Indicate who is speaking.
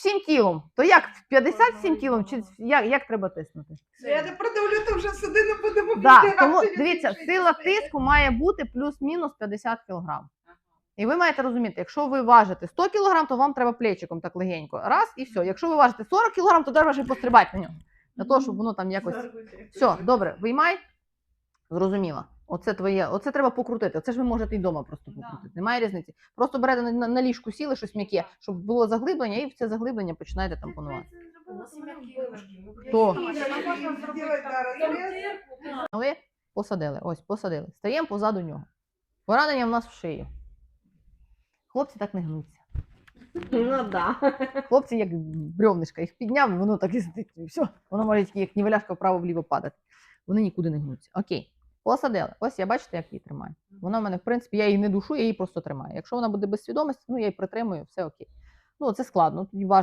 Speaker 1: всім тілом. То як 57 тілом, чи як, як треба тиснути?
Speaker 2: Я не продавлю, то вже сюди не будемо
Speaker 1: Да, тому дивіться, сила тиску має бути плюс-мінус 50 кг. І ви маєте розуміти, якщо ви важите 100 кг, то вам треба плечиком так легенько. Раз і все. Якщо ви важите 40 кг, то треба вже пострибати на нього. Для того, щоб воно там якось. Все, добре, виймай. Зрозуміло. Оце твоє, оце треба покрутити. Оце ж ви можете і вдома просто покрутити. Немає різниці. Просто берете на, на, на ліжку сіли щось м'яке, щоб було заглиблення, і в це заглиблення починаєте там панувати. Хто? Але посадили. Ось, посадили. Стаємо позаду нього. Поранення в нас в шию. Хлопці так не гнуться.
Speaker 3: Ну да.
Speaker 1: Хлопці, як бревнишка, їх підняв, і воно так і сидить. Все. Воно може тільки як нівеляшка вправо-вліво падати. Вони нікуди не гнуться. Окей. Посадили. Ось я бачите, як її тримаю. Вона в мене, в принципі, я її не душу, я її просто тримаю. Якщо вона буде без свідомості, ну я її притримую, все окей. Ну, це складно. Тоді важко.